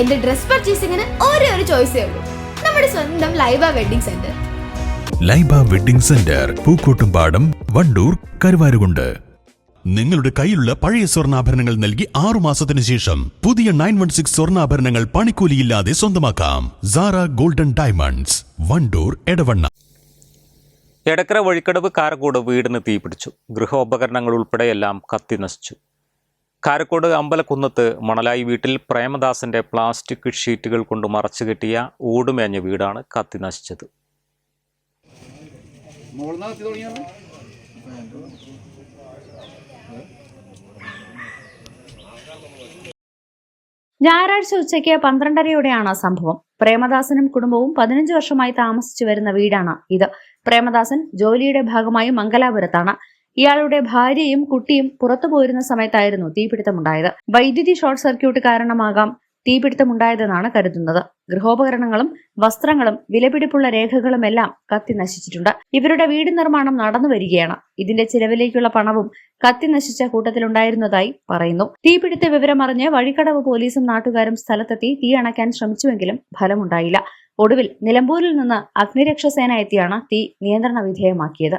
എന്റെ ഡ്രസ് പർച്ചേസിംഗിന് ഒരേ ഒരു ചോയ്സേ ഉള്ളൂ. നമ്മുടെ സ്വന്തം Laiba wedding centre. Laiba wedding centre Pookkottumpadam Wandoor Karuvarakundu. നിങ്ങളുടെ കയ്യിലുള്ള പഴയ സ്വർണാഭരണങ്ങൾ നൽകി ആറു മാസത്തിന് ശേഷം പുതിയ നയൻ വൺ സിക്സ് സ്വർണാഭരണങ്ങൾ പണിക്കൂലിയില്ലാതെ സ്വന്തമാക്കാം. Sara golden diamonds Wandoor Edavanna. Edakkara Vazhikkadavu Karakode വീടിന് തീപിടിച്ചു. ഗൃഹോപകരണങ്ങൾ ഉൾപ്പെടെ എല്ലാം കത്തി നശിച്ചു. കാരക്കോട് അമ്പലക്കുന്നത്ത് മണലായി വീട്ടിൽ പ്രേമദാസന്റെ പ്ലാസ്റ്റിക് ഷീറ്റുകൾ കൊണ്ട് മറച്ചു കെട്ടിയ ഓടുമേഞ്ഞ വീടാണ് കത്തി നശിച്ചത്. ഞായറാഴ്ച ഉച്ചയ്ക്ക് പന്ത്രണ്ടരയോടെയാണ് സംഭവം. പ്രേമദാസനും കുടുംബവും പതിനഞ്ച് വർഷമായി താമസിച്ചു വരുന്ന വീടാണ് ഇത്. പ്രേമദാസൻ ജോലിയുടെ ഭാഗമായി മംഗലാപുരത്താണ്. ഇയാളുടെ ഭാര്യയും കുട്ടിയും പുറത്തു പോയിരുന്ന സമയത്തായിരുന്നു തീപിടുത്തമുണ്ടായത്. വൈദ്യുതി ഷോർട്ട് സർക്യൂട്ട് കാരണമാകാം തീപിടുത്തമുണ്ടായതെന്നാണ് കരുതുന്നത്. ഗൃഹോപകരണങ്ങളും വസ്ത്രങ്ങളും വിലപിടിപ്പുള്ള രേഖകളും എല്ലാം കത്തി നശിച്ചിട്ടുണ്ട്. ഇവരുടെ വീട് നിർമ്മാണം നടന്നു വരികയാണ്. ഇതിന്റെ ചിലവിലേക്കുള്ള പണവും കത്തി നശിച്ച കൂട്ടത്തിലുണ്ടായിരുന്നതായി പറയുന്നു. തീപിടുത്ത വിവരമറിഞ്ഞ് വഴിക്കടവ് പോലീസും നാട്ടുകാരും സ്ഥലത്തെത്തി തീ അണയ്ക്കാൻ ശ്രമിച്ചുവെങ്കിലും ഫലമുണ്ടായില്ല. ഒടുവിൽ നിലമ്പൂരിൽ നിന്ന് അഗ്നിരക്ഷാസേന എത്തിയാണ് തീ നിയന്ത്രണ വിധേയമാക്കിയത്.